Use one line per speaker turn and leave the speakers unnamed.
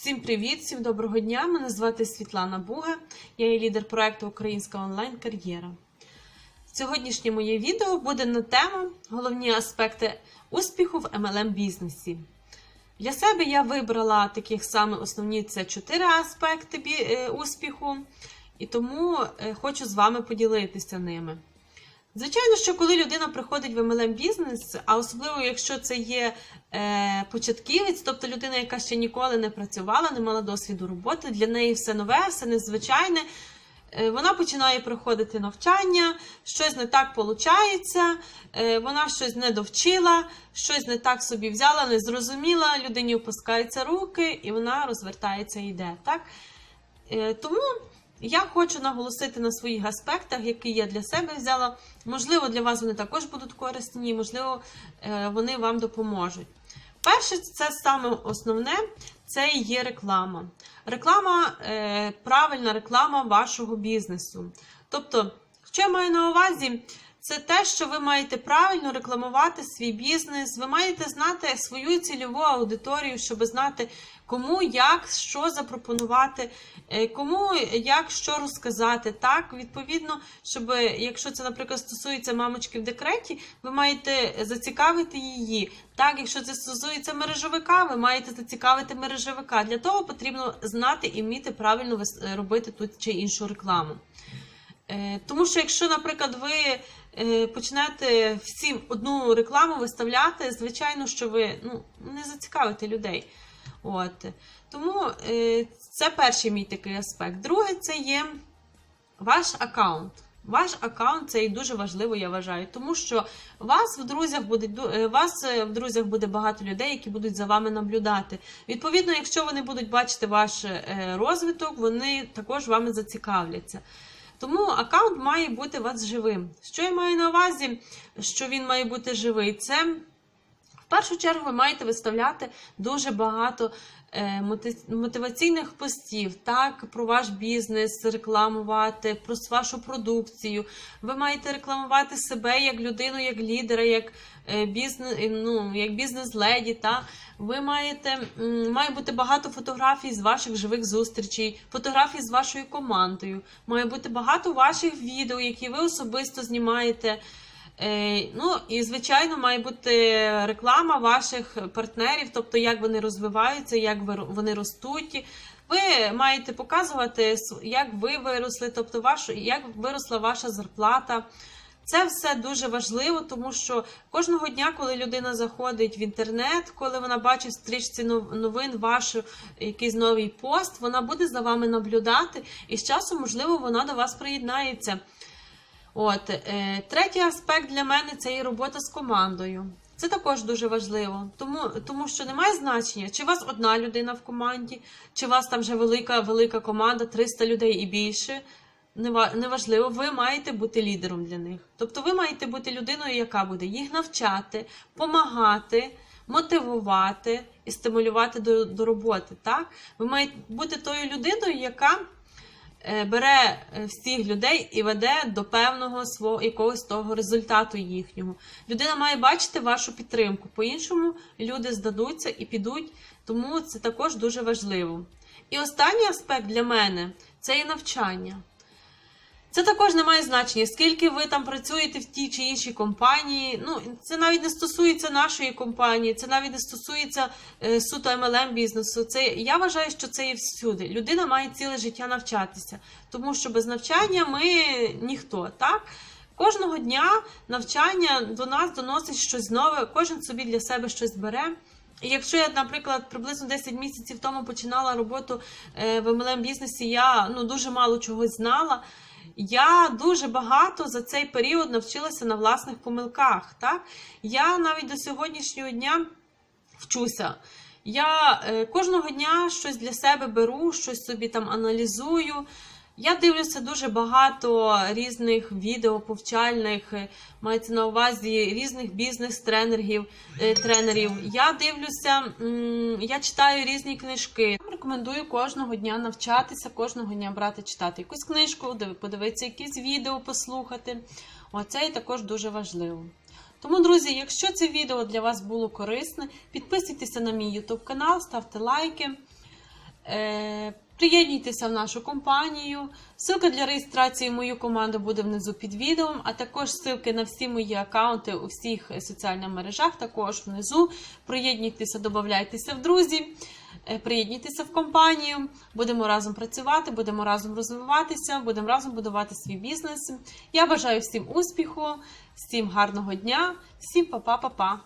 Всім привіт, всім доброго дня! Мене звати Світлана Буга, я є лідер проекту Українська онлайн-кар'єра. Сьогоднішнє моє відео буде на тему головні аспекти успіху в MLM бізнесі. Для себе я вибрала таких саме основні це чотири аспекти е, успіху, і тому е, хочу з вами поділитися ними. Звичайно, що коли людина приходить в MLM бізнес, а особливо якщо це є е, початківець, тобто людина, яка ще ніколи не працювала, не мала досвіду роботи, для неї все нове, все незвичайне. Е, Вона починає проходити навчання, щось не так виходить, вона щось не довчила, щось не так собі взяла, не зрозуміла, людині опускаються руки, і вона розвертається і йде. Так? Е, Тому я хочу наголосити на своїх аспектах, які я для себе взяла. Можливо, для вас вони також будуть корисні, можливо, е, вони вам допоможуть. Перше, це саме основне, це і є реклама. Реклама, е, правильна реклама вашого бізнесу. Тобто, що я маю на увазі? Це те, що ви маєте правильно рекламувати свій бізнес, ви маєте знати свою цільову аудиторію, щоб знати, кому як що запропонувати, е, кому як що розказати. Так, відповідно, щоб якщо це, наприклад, стосується мамочки в декреті, ви маєте зацікавити її. Так, якщо це стосується мережовика, ви маєте зацікавити мережовика. Для того потрібно знати і вміти правильно робити ту чи іншу рекламу. Е, Тому що якщо, наприклад, ви почнете всім одну рекламу виставляти, звичайно, що ви ну, не зацікавите людей. От. Тому е, це перший мій такий аспект. Друге, це є ваш аккаунт. Ваш аккаунт це і дуже важливо, я вважаю, тому що вас в друзях буде е, вас е, в друзях буде багато людей, які будуть за вами наблюдати. Відповідно, якщо вони будуть бачити ваш е, розвиток, вони також вами зацікавляться. Тому аккаунт має бути у вас живим. Що я маю на увазі, що він має бути живий? Це в першу чергу ви маєте виставляти дуже багато мотиваційних постів, так, про ваш бізнес, рекламувати, про вашу продукцію. Ви маєте рекламувати себе як людину, як лідера, як е, бізнес, ну, як бізнес-леді. Та? Ви маєте має бути багато фотографій з ваших живих зустрічей, фотографій з вашою командою. Має бути багато ваших відео, які ви особисто знімаєте. Е, ну і звичайно має бути реклама ваших партнерів, тобто як вони розвиваються, як вони ростуть. Ви маєте показувати, як ви виросли, тобто вашу, як виросла ваша зарплата. Це все дуже важливо, тому що кожного дня, коли людина заходить в інтернет, коли вона бачить в стрічці новин ваш якийсь новий пост, вона буде за вами наблюдати, і з часом, можливо, вона до вас приєднається. От е, третій аспект для мене це і робота з командою. Це також дуже важливо, тому, тому що немає значення, чи у вас одна людина в команді, чи у вас там вже велика велика команда, 300 людей і більше. Нева- Неважливо, ви маєте бути лідером для них. Тобто ви маєте бути людиною, яка буде їх навчати, помагати, мотивувати і стимулювати до, до роботи. Так? Ви маєте бути тою людиною, яка бере е, всіх людей і веде до певного свого якогось того результату їхнього. Людина має бачити вашу підтримку. По-іншому люди здадуться і підуть, тому це також дуже важливо. І останній аспект для мене це є навчання. Це також не має значення, скільки ви там працюєте в тій чи іншій компанії. Ну, це навіть не стосується нашої компанії, це навіть не стосується е, суто MLM бізнесу. Це я вважаю, що це є всюди. Людина має ціле життя навчатися, тому що без навчання ми ніхто. Так кожного дня навчання до нас доносить щось нове, кожен собі для себе щось бере. І якщо я, наприклад, приблизно 10 місяців тому починала роботу е, в MLM бізнесі, я ну дуже мало чогось знала. Я дуже багато за цей період навчилася на власних помилках. Так? Я навіть до сьогоднішнього дня вчуся. Я е, кожного дня щось для себе беру, щось собі там аналізую. Я дивлюся дуже багато різних відео повчальних, е, мається на увазі різних бізнес-тренерів. е, тренерів. Я дивлюся, я читаю різні книжки. Рекомендую кожного дня навчатися, кожного дня брати читати якусь книжку, подивитися якісь відео, послухати. Оце і також дуже важливо. Тому, друзі, якщо це відео для вас було корисне, підписуйтеся на мій YouTube канал, ставте лайки. Е, Приєднуйтеся в нашу компанію. Ссылка для реєстрації мою команду буде внизу під відео, а також ссылки на всі мої аккаунти у всіх соціальних мережах також внизу. Приєднуйтеся, додавайтеся в друзі, е, приєднуйтеся в компанію. Будемо разом працювати, будемо разом розвиватися, будемо разом будувати свій бізнес. Я бажаю всім успіху, всім гарного дня, всім па-па-па-па.